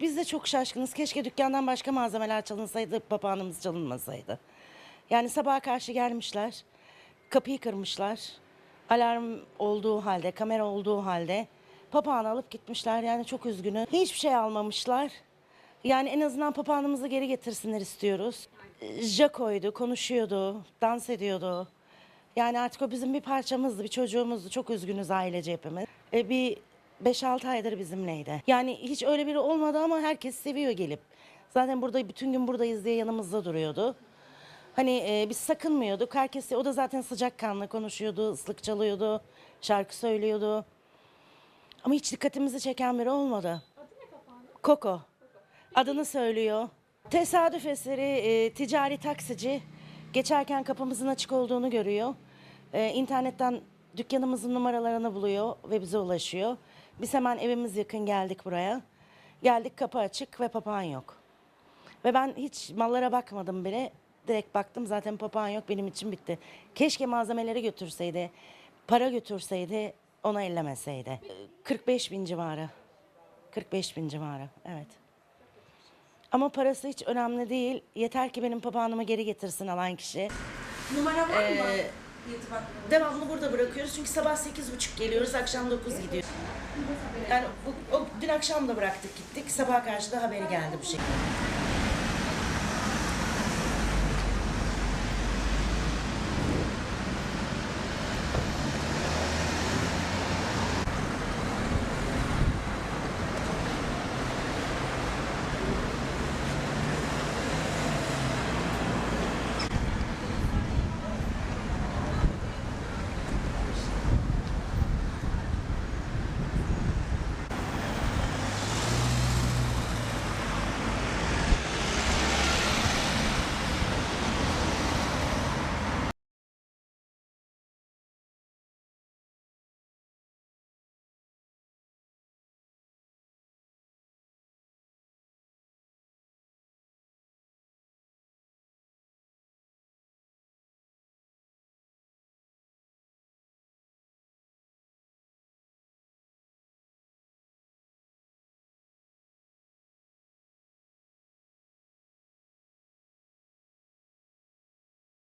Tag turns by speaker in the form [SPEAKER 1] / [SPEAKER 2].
[SPEAKER 1] biz de çok şaşkınız. Keşke dükkandan başka malzemeler çalınsaydı, papağanımız çalınmasaydı. Yani sabaha karşı gelmişler, kapıyı kırmışlar. Alarm olduğu halde, kamera olduğu halde papağanı alıp gitmişler. Yani çok üzgünüm. Hiçbir şey almamışlar. Yani en azından papağanımızı geri getirsinler istiyoruz. Jaco'ydu, konuşuyordu, dans ediyordu. Yani artık o bizim bir parçamızdı, bir çocuğumuzdu. Çok üzgünüz ailece hepimiz. E, bir 5-6 aydır bizimleydi. Yani hiç öyle biri olmadı ama herkes seviyor gelip. Zaten burada bütün gün buradayız diye yanımızda duruyordu. Hani e, biz sakınmıyorduk. Herkes o da zaten sıcakkanlı konuşuyordu, ıslık çalıyordu, şarkı söylüyordu. Ama hiç dikkatimizi çeken biri olmadı. Koko. Adını söylüyor. Tesadüf eseri e, ticari taksici geçerken kapımızın açık olduğunu görüyor. E, internetten dükkanımızın numaralarını buluyor ve bize ulaşıyor. Biz hemen evimiz yakın geldik buraya. Geldik kapı açık ve papağan yok. Ve ben hiç mallara bakmadım bile. Direkt baktım zaten papağan yok benim için bitti. Keşke malzemeleri götürseydi, para götürseydi, ona ellemeseydi. E, 45 bin civarı. 45 bin civarı, evet. Ama parası hiç önemli değil. Yeter ki benim papağanımı geri getirsin alan kişi.
[SPEAKER 2] Numara var mı?
[SPEAKER 1] Ee. Devamlı burada bırakıyoruz çünkü sabah 8.30 geliyoruz, akşam 9 gidiyor. Yani bu, o, dün akşam da bıraktık gittik, sabah karşı da haberi geldi bu şekilde.